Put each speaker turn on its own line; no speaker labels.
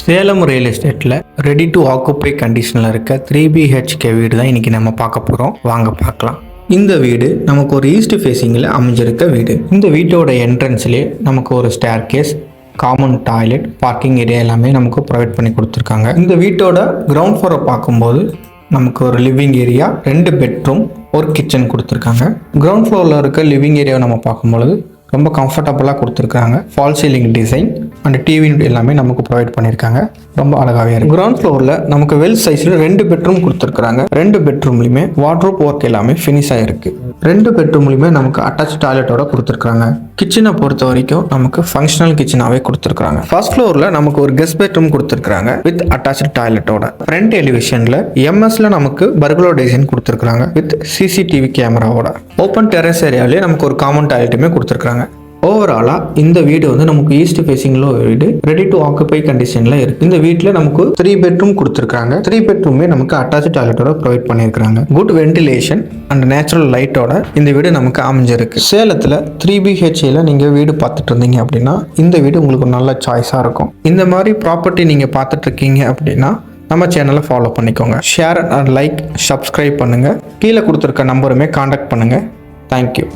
Salem real எஸ்டேட்டில் ready to occupy கண்டிஷனில் இருக்க த்ரீ பிஹெச்கே வீடு தான் இன்றைக்கி நம்ம பார்க்க போகிறோம் வாங்க பார்க்கலாம். இந்த வீடு நமக்கு ஒரு ஈஸ்ட் ஃபேஸிங்கில் அமைஞ்சிருக்க வீடு. இந்த வீட்டோட என்ட்ரன்ஸ்லேயே நமக்கு ஒரு staircase common toilet parking area எல்லாமே நமக்கு ப்ரொவைட் பண்ணி கொடுத்துருக்காங்க. இந்த வீட்டோட கிரவுண்ட் ஃப்ளோரை பார்க்கும்போது நமக்கு ஒரு லிவிங் ஏரியா ரெண்டு பெட்ரூம் ஒரு கிச்சன் கொடுத்துருக்காங்க. கிரவுண்ட் ஃப்ளோரில் இருக்க லிவிங் ஏரியாவை நம்ம பார்க்கும்பொழுது ரொம்ப கம்ஃபர்டபுளாக கொடுத்துருக்காங்க. Fall ceiling design and TV எல்லாமே நமக்கு ப்ரொவைட் பண்ணியிருக்காங்க. ரொம்ப அழகாகவே இருக்கு. கிரவுண்ட் ஃப்ளோரில் நமக்கு வெல் சைஸில் ரெண்டு பெட்ரூம் கொடுத்துருக்காங்க ரெண்டு பெட்ரூம்லையுமே வாட்ரூப் ஒர்க் எல்லாமே ஃபினிஷ் ஆகிருக்கு ரெண்டு பெட்ரூம்லையுமே நமக்கு அட்டாச் டாய்லெட்டோட கொடுத்துருக்காங்க கிச்சனை பொறுத்த வரைக்கும் நமக்கு ஃபங்க்ஷனல் கிச்சனாகவே கொடுத்துருக்காங்க ஃபர்ஸ்ட் ஃப்ளோரில் நமக்கு ஒரு கெஸ்ட் பெட்ரூம் கொடுத்துருக்காங்க வித் அட்டாச் டாய்லெட்டோட ஃப்ரண்ட் எலிவேஷனில் எம்எஸ்ல நமக்கு பர்குலோ டிசைன் கொடுத்துருக்காங்க வித் சிசிடிவி கேமராவோட ஓப்பன் டெரஸ் ஏரியாவிலே நமக்கு ஒரு காமன் டாய்லெட்டுமே கொடுத்துருக்காங்க ஓவராலாக இந்த வீடு வந்து நமக்கு ஈஸ்ட் ஃபேசிங்கில் ஒரு வீடு. ரெடி டு ஆக்குபை கண்டிஷனில் இருக்கு. இந்த வீட்டில் நமக்கு த்ரீ பெட்ரூம் கொடுத்துருக்காங்க. த்ரீ பெட்ரூமே நமக்கு அட்டாச் டாய்லெட்டோட ப்ரொவைட் பண்ணியிருக்காங்க குட் வென்டிலேஷன் அண்ட் நேச்சுரல் லைட்டோட இந்த வீடு நமக்கு அமைஞ்சிருக்கு. சேலத்தில் த்ரீ பிஹெச்ஏல நீங்கள் வீடு பார்த்துட்டு இருந்தீங்க அப்படின்னா இந்த வீடு உங்களுக்கு நல்ல சாய்ஸாக இருக்கும். இந்த மாதிரி ப்ராப்பர்ட்டி நீங்கள் பார்த்துட்டு இருக்கீங்க அப்படின்னா நம்ம சேனலை ஃபாலோ பண்ணிக்கோங்க. ஷேர் அண்ட் லைக் சப்ஸ்கிரைப் பண்ணுங்கள் கீழே கொடுத்துருக்க நம்பருமே காண்டாக்ட் பண்ணுங்கள் தேங்க்யூ